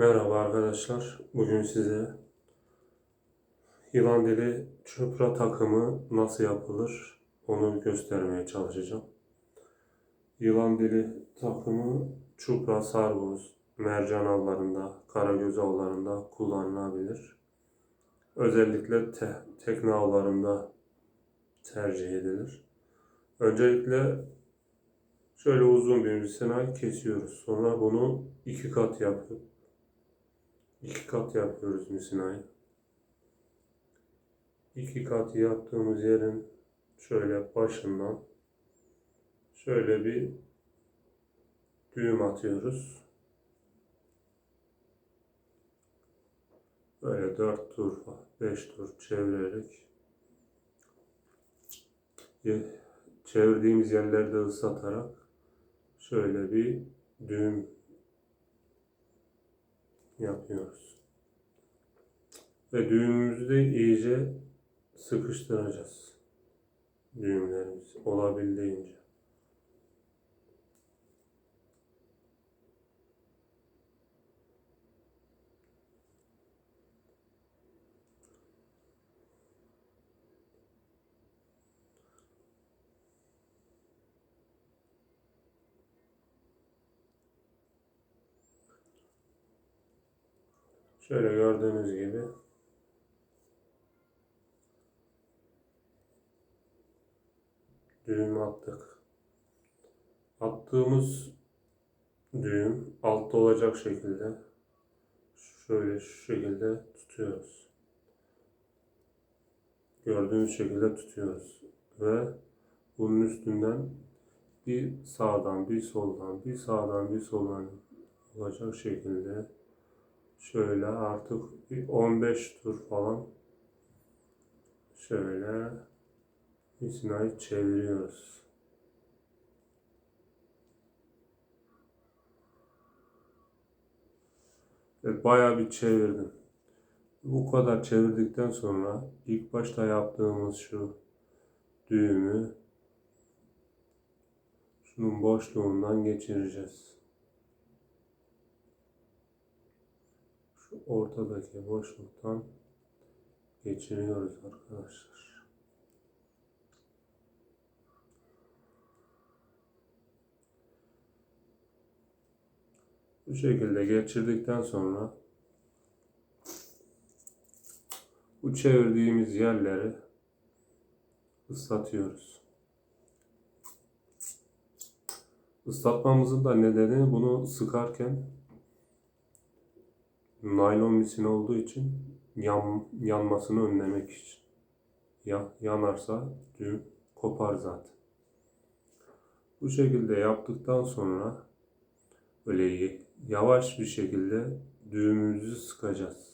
Merhaba arkadaşlar. Bugün size yılan dili çupra takımı nasıl yapılır onu göstermeye çalışacağım. Yılan dili takımı çupra, sargoz, mercan avlarında, karagöz avlarında kullanılabilir. Özellikle te tekne avlarında tercih edilir. Öncelikle şöyle uzun bir misina kesiyoruz. Sonra bunu iki kat yapıp İki kat yapıyoruz misinayı. İki kat yaptığımız yerin şöyle başından şöyle bir düğüm atıyoruz. Böyle dört tur, beş tur çevirerek çevirdiğimiz yerlerde ıslatarak şöyle bir düğüm yapıyoruz. Ve düğümümüzü de iyice sıkıştıracağız. Düğümlerimizi olabildiğince. Şöyle gördüğünüz gibi düğüm attık. Attığımız düğüm altta olacak şekilde şöyle şu şekilde tutuyoruz. Gördüğünüz şekilde tutuyoruz ve bunun üstünden bir sağdan bir soldan bir sağdan bir soldan olacak şekilde Şöyle artık bir 15 tur falan şöyle misinayı çeviriyoruz. Evet, bayağı bir çevirdim. Bu kadar çevirdikten sonra ilk başta yaptığımız şu düğümü şunun boşluğundan geçireceğiz. Ortadaki boşluktan geçiriyoruz arkadaşlar. Bu şekilde geçirdikten sonra bu çevirdiğimiz yerleri ıslatıyoruz. Islatmamızın da nedeni bunu sıkarken naylon misin olduğu için yan, yanmasını önlemek için. Ya, yanarsa düğüm kopar zaten. Bu şekilde yaptıktan sonra böyle yavaş bir şekilde düğümümüzü sıkacağız.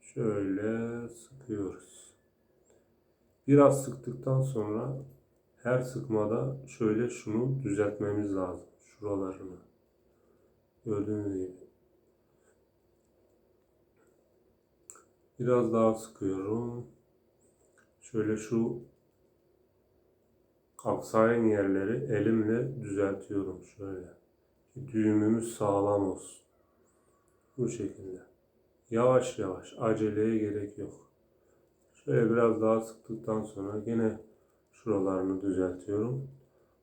Şöyle sıkıyoruz. Biraz sıktıktan sonra her sıkmada şöyle şunu düzeltmemiz lazım. Şuralarını. Gördüğünüz gibi. Biraz daha sıkıyorum. Şöyle şu aksayan yerleri elimle düzeltiyorum şöyle. Düğümümüz sağlam olsun. Bu şekilde. Yavaş yavaş aceleye gerek yok. Şöyle biraz daha sıktıktan sonra yine şuralarını düzeltiyorum.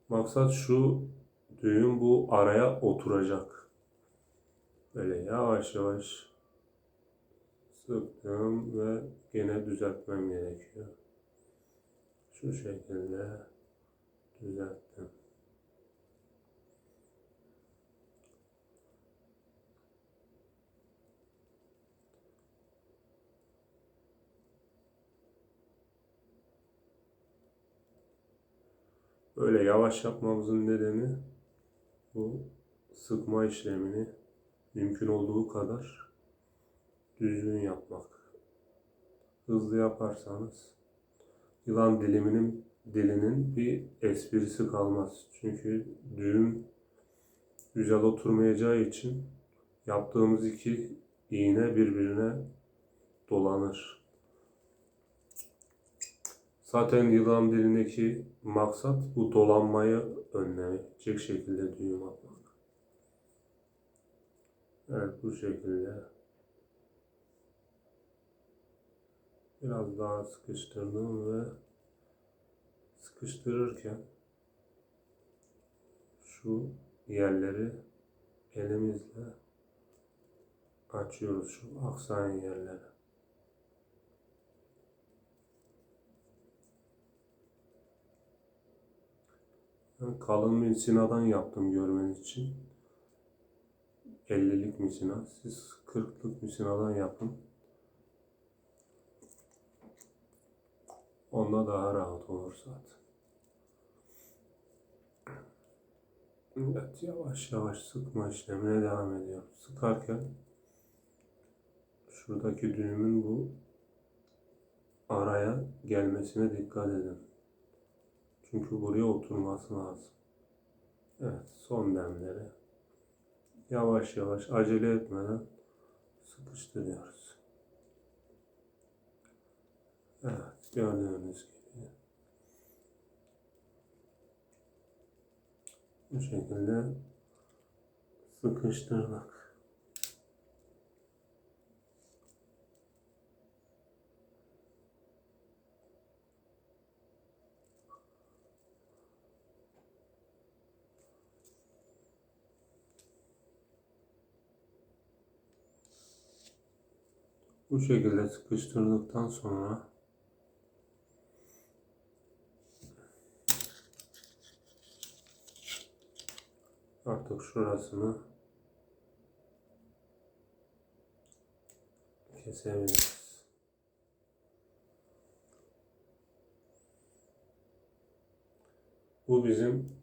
Maksat şu düğüm bu araya oturacak. Böyle yavaş yavaş sıktım ve yine düzeltmem gerekiyor. Şu şekilde düzelttim. Böyle yavaş yapmamızın nedeni bu sıkma işlemini mümkün olduğu kadar düzgün yapmak. Hızlı yaparsanız yılan diliminin dilinin bir esprisi kalmaz. Çünkü düğüm güzel oturmayacağı için yaptığımız iki iğne birbirine dolanır. Zaten yılan dilindeki maksat bu dolanmayı önleyecek şekilde düğüm atmak. Evet bu şekilde. Biraz daha sıkıştırdım ve sıkıştırırken şu yerleri elimizle açıyoruz şu aksayan yerleri. Ben kalın misinadan yaptım görmeniz için. 50'lik misina. Siz 40'lık misinadan yapın. Onda daha rahat olur zaten. Evet, yavaş yavaş sıkma işlemine devam ediyorum. Sıkarken şuradaki düğümün bu araya gelmesine dikkat edin. Çünkü buraya oturması lazım. Evet, son demleri yavaş yavaş acele etmeden sıkıştırıyoruz. Evet, gördüğünüz gibi. Bu şekilde sıkıştırdık. Bu şekilde sıkıştırdıktan sonra artık şurasını kesebiliriz. Bu bizim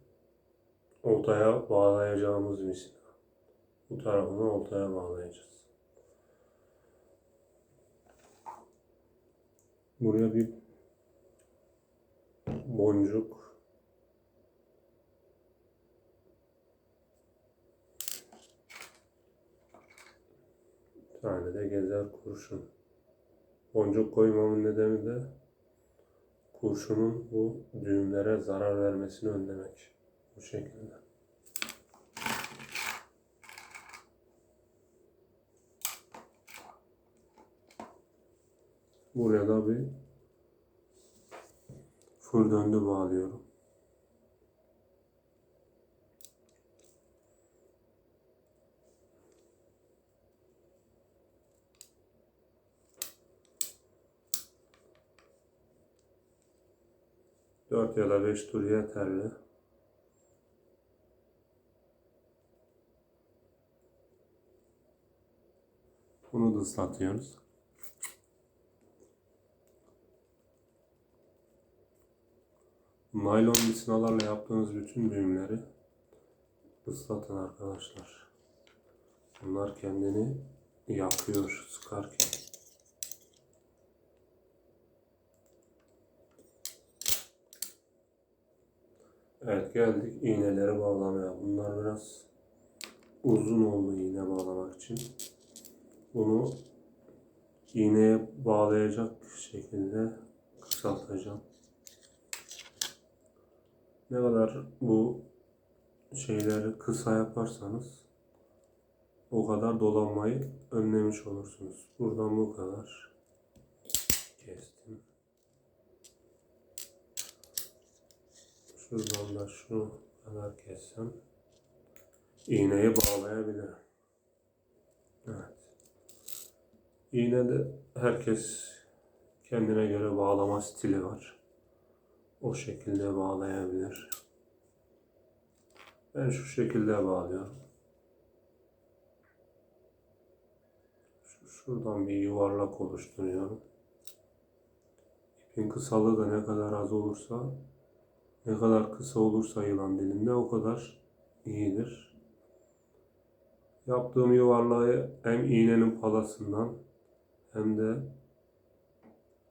oltaya bağlayacağımız misina. Bu tarafını oltaya bağlayacağız. Buraya bir boncuk bir tane de gezer kurşun. Boncuk koymamın nedeni de kurşunun bu düğümlere zarar vermesini önlemek. Bu şekilde. Buraya da bir fır döndü bağlıyorum. Dört ya da beş tur yeterli. Bunu da ıslatıyoruz. Naylon misinalarla yaptığınız bütün düğümleri ıslatın arkadaşlar. Bunlar kendini yakıyor sıkarken. Evet geldik iğneleri bağlamaya. Bunlar biraz uzun oldu iğne bağlamak için. Bunu iğneye bağlayacak şekilde kısaltacağım. Ne kadar bu şeyleri kısa yaparsanız o kadar dolanmayı önlemiş olursunuz. Buradan bu kadar Şuradan da şu kadar kessem iğneyi bağlayabilirim. Evet. İğne de herkes kendine göre bağlama stili var. O şekilde bağlayabilir. Ben şu şekilde bağlıyorum. Şu- Şuradan bir yuvarlak oluşturuyorum. İpin kısalığı da ne kadar az olursa, ne kadar kısa olursa yılan dilinde o kadar iyidir. Yaptığım yuvarlağı hem iğnenin palasından hem de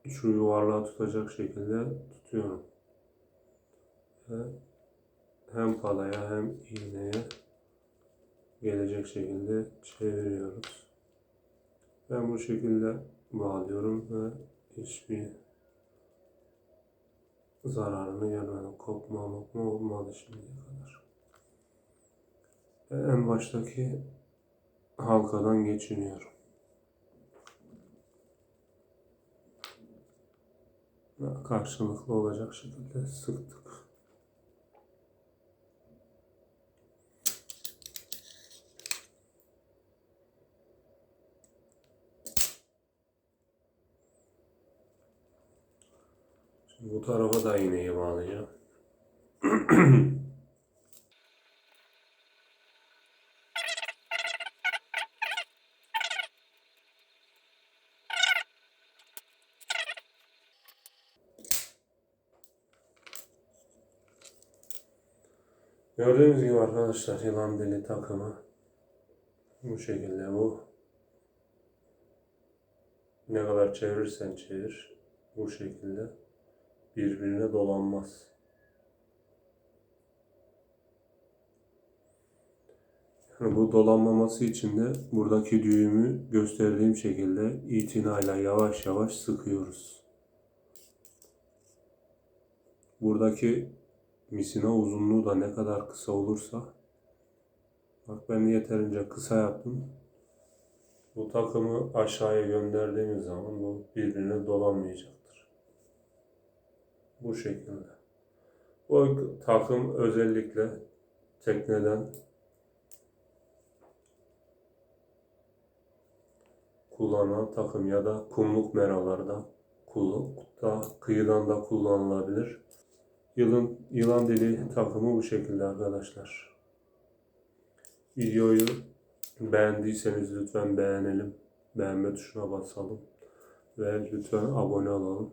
şu yuvarlağı tutacak şekilde tutuyorum. Ve hem palaya hem iğneye gelecek şekilde çeviriyoruz. Ben bu şekilde bağlıyorum ve hiçbir zararını görmedim. Kopma mopma olmadı şimdiye kadar. En baştaki halkadan geçiriyorum. Karşılıklı olacak şekilde sıktık. Bu tarafa da iğneyi bağlayacağım. Gördüğünüz gibi arkadaşlar yılan dili takımı bu şekilde bu. Ne kadar çevirirsen çevir bu şekilde birbirine dolanmaz. Yani bu dolanmaması için de buradaki düğümü gösterdiğim şekilde itinayla yavaş yavaş sıkıyoruz. Buradaki misina uzunluğu da ne kadar kısa olursa bak ben yeterince kısa yaptım. Bu takımı aşağıya gönderdiğimiz zaman bu birbirine dolanmayacaktır. Bu şekilde. Bu takım özellikle tekneden kullanılan takım ya da kumluk meralarda kullanıda, kıyıdan da kullanılabilir. Yılın, yılan dili takımı bu şekilde arkadaşlar. Videoyu beğendiyseniz lütfen beğenelim. Beğenme tuşuna basalım. Ve lütfen abone olalım.